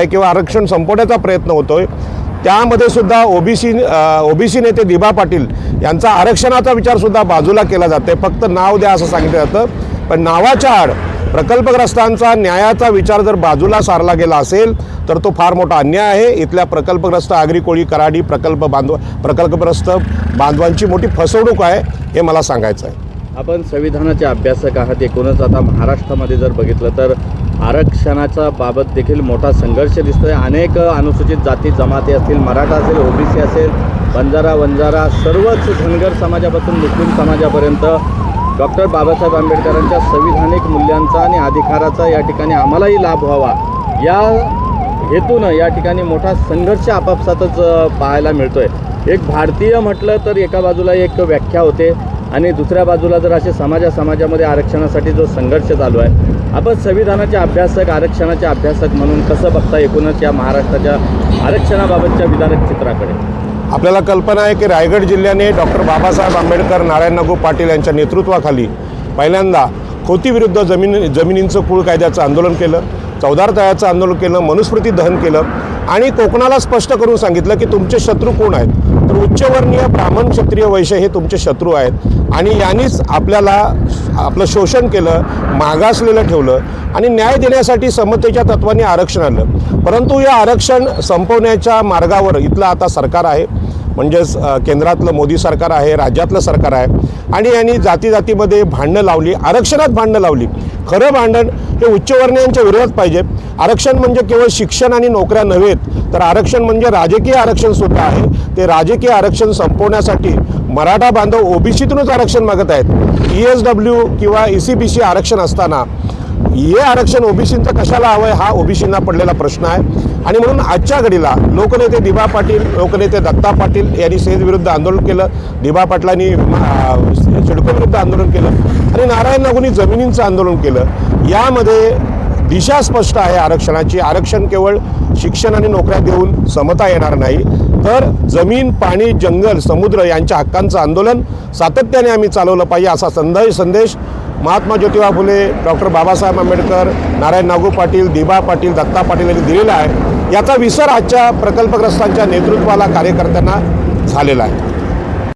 आहे किंवा आरक्षण संपवण्याचा प्रयत्न होतोय त्यामध्ये सुद्धा ओबीसी ओबीसी नेते दिबा पाटील यांचा आरक्षणाचा विचारसुद्धा बाजूला केला जाते फक्त नाव द्या असं सांगितलं जातं. पण नावाच्या आड प्रकल्पग्रस्तांचा न्यायाचा विचार जर बाजूला सारला गेला असेल तर तो फार मोठा अन्याय आहे. इथल्या प्रकल्पग्रस्त आगरी कोळी कराडी प्रकल्प बांधव प्रकल्पग्रस्त बांधवांची मोठी फसवणूक आहे हे मला सांगायचं आहे. आपण संविधानाचे अभ्यासक आहात एकूणच. आता महाराष्ट्रामध्ये जर बघितलं तर आरक्षणाच्या बाबत देखील मोठा संघर्ष दिसतोय. अनेक अनुसूचित जाती जमाती असतील मराठा असेल ओबीसी असेल बंजारा वंजारा सर्वच धनगर समाजापासून मुस्लिम समाजापर्यंत. डॉक्टर बाबासाहेब आंबेडकरांच्या संविधानिक मूल्यांचा आणि अधिकाराचा या ठिकाणी आम्हालाही लाभ व्हावा. या हेतूनं या ठिकाणी मोठा संघर्ष आपापसातच पाहायला पाहायला मिळतोय. एक भारतीय म्हटलं तर एका बाजूला एक व्याख्या होते. आणि दुसऱ्या बाजूला जर असे समाजा समाजामध्ये आरक्षणासाठी जो संघर्ष चालू आहे आपण संविधानाचे अभ्यासक आरक्षणाचे अभ्यासक म्हणून कसं बघता एकूणच या महाराष्ट्राच्या आरक्षणाबाबतच्या विदारक चित्राकडे? आपल्याला कल्पना आहे की रायगड जिल्ह्याने डॉक्टर बाबासाहेब आंबेडकर नारायण नागू पाटील यांच्या नेतृत्वाखाली पहिल्यांदा खोतीविरुद्ध जमीन जमिनींचं कुळ कायद्याचं आंदोलन केलं. चौदार तळ्याचं आंदोलन केलं मनुस्मृती दहन केलं आणि कोकणाला स्पष्ट करून सांगितलं की तुमचे शत्रू कोण आहेत? तर उच्चवर्णीय ब्राह्मण क्षत्रिय वैश्य हे तुमचे शत्रू आहेत. आणि यांनीच आपल्याला आपलं शोषण केलं मागासलेलं ठेवलं आणि न्याय देण्यासाठी समतेच्या तत्वाने आरक्षण आलं परंतु या आरक्षण संपवण्याच्या मार्गावर इथलं आता सरकार आहे. म्हणजेच केंद्रातलं मोदी सरकार आहे राज्यातलं सरकार आहे. आणि यांनी जाती जातीमध्ये भांडणं लावली आरक्षणात भांडणं लावली. खरं भांडण हे उच्चवर्णीयांच्या विरोधात पाहिजे. आरक्षण म्हणजे केवळ शिक्षण आणि नोकऱ्या नव्हेत तर आरक्षण म्हणजे राजकीय आरक्षण सुद्धा आहे. ते राजकीय आरक्षण संपवण्यासाठी मराठा बांधव ओबीसीतूनच आरक्षण मागत आहेत. ई एस डब्ल्यू किंवा ई सी बी सी आरक्षण असताना हे आरक्षण ओबीसींचं कशाला हवं आहे हा ओबीसींना पडलेला प्रश्न आहे. आणि म्हणून आजच्या घडीला लोकनेते दिबा पाटील लोकनेते दत्ता पाटील यांनी सेजविरुद्ध आंदोलन केलं. दिबा पाटलांनी अं, विरुद्ध आंदोलन केलं. आणि नारायण नागुनी जमिनींचं आंदोलन केलं. यामध्ये दिशा स्पष्ट आहे आरक्षणाची. आरक्षण केवळ शिक्षण आणि नोकऱ्या देऊन समता येणार नाही. तर जमीन पाणी जंगल समुद्र यांच्या हक्कांचं आंदोलन सातत्याने आम्ही चालवलं पाहिजे असा संदेश संदेश महात्मा ज्योतिबा फुले डॉक्टर बाबासाहेब आंबेडकर नारायण नागू पाटील दिबा पाटील दत्ता पाटील यांनी दिलेला आहे. याचा विसर आजच्या प्रकल्पग्रस्तांच्या नेतृत्वाला कार्यकर्त्यांना झालेला आहे.